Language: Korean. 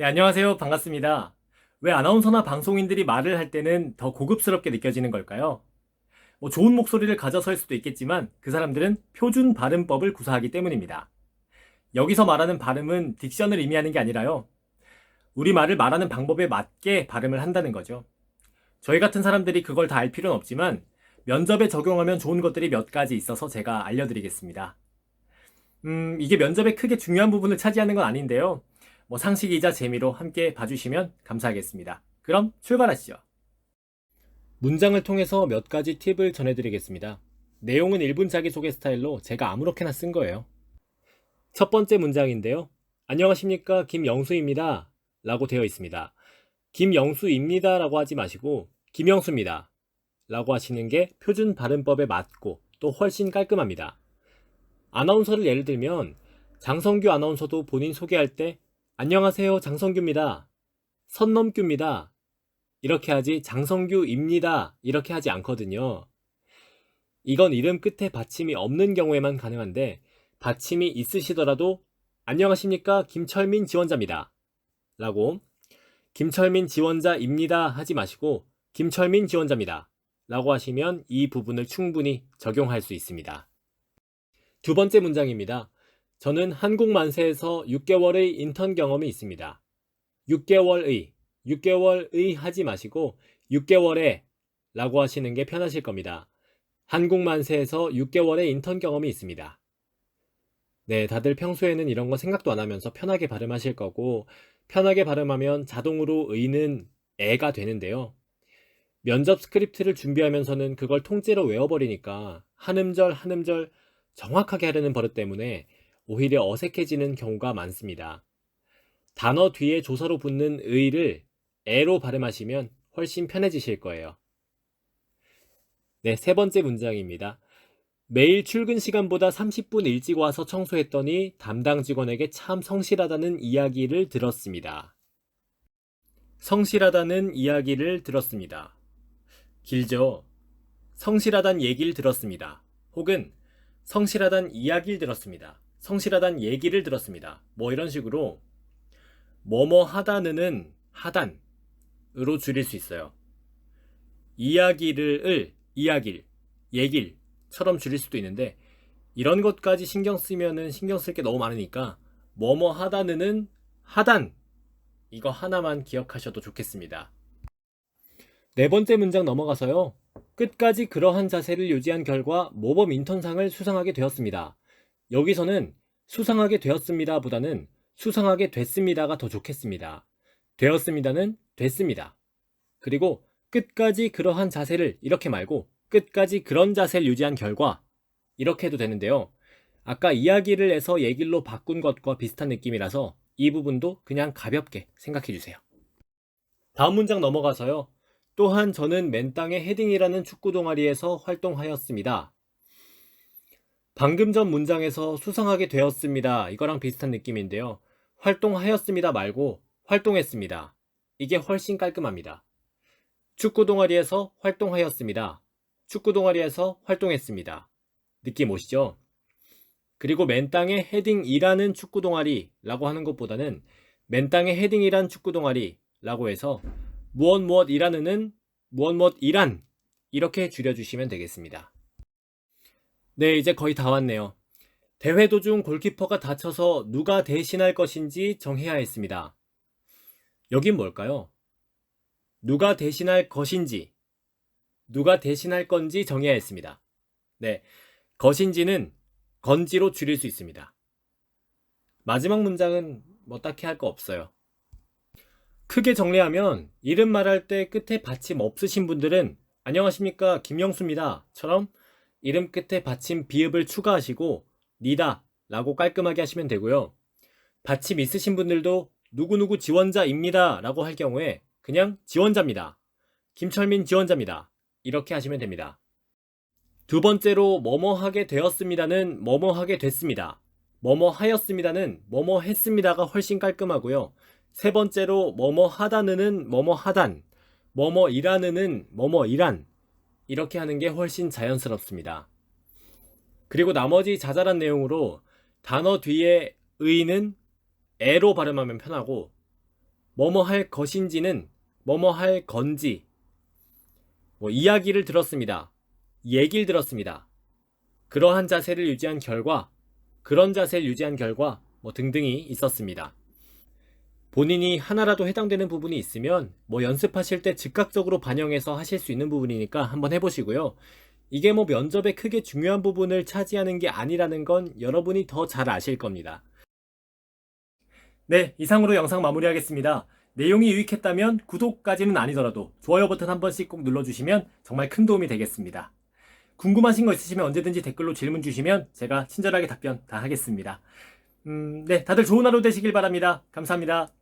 네, 안녕하세요. 반갑습니다. 왜 아나운서나 방송인들이 말을 할 때는 더 고급스럽게 느껴지는 걸까요? 뭐 좋은 목소리를 가져서일 수도 있겠지만 그 사람들은 표준 발음법을 구사하기 때문입니다. 여기서 말하는 발음은 딕션을 의미하는 게 아니라요. 우리 말을 말하는 방법에 맞게 발음을 한다는 거죠. 저희 같은 사람들이 그걸 다 알 필요는 없지만 면접에 적용하면 좋은 것들이 몇 가지 있어서 제가 알려드리겠습니다. 음, 이게 면접에 크게 중요한 부분을 차지하는 건 아닌데요. 뭐 상식이자 재미로 함께 봐주시면 감사하겠습니다. 그럼 출발하시죠. 문장을 통해서 몇 가지 팁을 전해드리겠습니다. 내용은 1분 자기소개 스타일로 제가 아무렇게나 쓴 거예요. 첫 번째 문장인데요. 안녕하십니까. 김영수입니다. 라고 되어 있습니다. 김영수입니다. 라고 하지 마시고, 김영수입니다. 라고 하시는 게 표준 발음법에 맞고 또 훨씬 깔끔합니다. 아나운서를 예를 들면, 장성규 아나운서도 본인 소개할 때, 안녕하세요. 장성규입니다. 선넘규입니다. 이렇게 하지 장성규입니다. 이렇게 하지 않거든요. 이건 이름 끝에 받침이 없는 경우에만 가능한데 받침이 있으시더라도 안녕하십니까 김철민 지원자입니다. 라고 김철민 지원자입니다 하지 마시고 김철민 지원자입니다. 라고 하시면 이 부분을 충분히 적용할 수 있습니다. 두 번째 문장입니다. 저는 한국만세에서 6개월의 인턴 경험이 있습니다. 6개월의 6개월의 하지 마시고 6개월에 라고 하시는 게 편하실 겁니다. 한국만세에서 6개월의 인턴 경험이 있습니다. 네, 다들 평소에는 이런 거 생각도 안 하면서 편하게 발음하실 거고, 편하게 발음하면 자동으로 의는 애가 되는데요. 면접 스크립트를 준비하면서는 그걸 통째로 외워버리니까 한 음절 한 음절 정확하게 하려는 버릇 때문에 오히려 어색해지는 경우가 많습니다. 단어 뒤에 조사로 붙는 의를 애로 발음하시면 훨씬 편해지실 거예요. 네, 세 번째 문장입니다. 매일 출근 시간보다 30분 일찍 와서 청소했더니 담당 직원에게 참 성실하다는 이야기를 들었습니다. 성실하다는 이야기를 들었습니다. 길죠? 성실하단 얘기를 들었습니다. 혹은 성실하단 이야기를 들었습니다. 성실하단 얘기를 들었습니다. 뭐 이런 식으로 뭐뭐 하다는 하단으로 줄일 수 있어요. 이야기를 을, 이야길, 얘길처럼 줄일 수도 있는데 이런 것까지 신경 쓰면은 신경 쓸 게 너무 많으니까 뭐뭐 하다는 하단 이거 하나만 기억하셔도 좋겠습니다. 네 번째 문장 넘어가서요. 끝까지 그러한 자세를 유지한 결과 모범 인턴상을 수상하게 되었습니다. 여기서는 수상하게 되었습니다 보다는 수상하게 됐습니다가 더 좋겠습니다. 되었습니다는 됐습니다. 그리고 끝까지 그러한 자세를 이렇게 말고 끝까지 그런 자세를 유지한 결과 이렇게 해도 되는데요. 아까 이야기를 해서 얘기로 바꾼 것과 비슷한 느낌이라서 이 부분도 그냥 가볍게 생각해 주세요. 다음 문장 넘어가서요. 또한 저는 맨땅의 헤딩이라는 축구 동아리에서 활동하였습니다. 방금 전 문장에서 수상하게 되었습니다. 이거랑 비슷한 느낌인데요. 활동하였습니다 말고 활동했습니다. 이게 훨씬 깔끔합니다. 축구 동아리에서 활동하였습니다. 축구 동아리에서 활동했습니다. 느낌 오시죠? 그리고 맨 땅에 헤딩이라는 축구 동아리라고 하는 것보다는 맨 땅에 헤딩이란 축구 동아리라고 해서 무엇 무엇이라는 무엇 무엇이란 이렇게 줄여주시면 되겠습니다. 네, 이제 거의 다 왔네요. 대회 도중 골키퍼가 다쳐서 누가 대신할 것인지 정해야 했습니다. 여긴 뭘까요? 누가 대신할 것인지, 누가 대신할 건지 정해야 했습니다. 네, 것인지는 건지로 줄일 수 있습니다. 마지막 문장은 뭐 딱히 할 거 없어요. 크게 정리하면 이름 말할 때 끝에 받침 없으신 분들은 안녕하십니까 김영수입니다 처럼 이름 끝에 받침 비읍을 추가하시고 니다 라고 깔끔하게 하시면 되고요. 받침 있으신 분들도 누구누구 지원자입니다 라고 할 경우에 그냥 지원자입니다. 김철민 지원자입니다. 이렇게 하시면 됩니다. 두 번째로 뭐뭐 하게 되었습니다는 뭐뭐 하게 됐습니다. 뭐뭐 하였습니다는 뭐뭐 했습니다가 훨씬 깔끔하고요. 세 번째로 뭐뭐 하다는 뭐뭐 하단, 뭐뭐 일하는 뭐뭐 일한 이렇게 하는 게 훨씬 자연스럽습니다. 그리고 나머지 자잘한 내용으로 단어 뒤에 의는 애로 발음하면 편하고 뭐뭐 할 것인지는 뭐뭐 할 건지 뭐 이야기를 들었습니다. 얘기를 들었습니다. 그러한 자세를 유지한 결과 그런 자세를 유지한 결과 뭐 등등이 있었습니다. 본인이 하나라도 해당되는 부분이 있으면 뭐 연습하실 때 즉각적으로 반영해서 하실 수 있는 부분이니까 한번 해보시고요. 이게 뭐 면접에 크게 중요한 부분을 차지하는 게 아니라는 건 여러분이 더 잘 아실 겁니다. 네, 이상으로 영상 마무리하겠습니다. 내용이 유익했다면 구독까지는 아니더라도 좋아요 버튼 한 번씩 꼭 눌러주시면 정말 큰 도움이 되겠습니다. 궁금하신 거 있으시면 언제든지 댓글로 질문 주시면 제가 친절하게 답변 다 하겠습니다. 음, 네, 다들 좋은 하루 되시길 바랍니다. 감사합니다.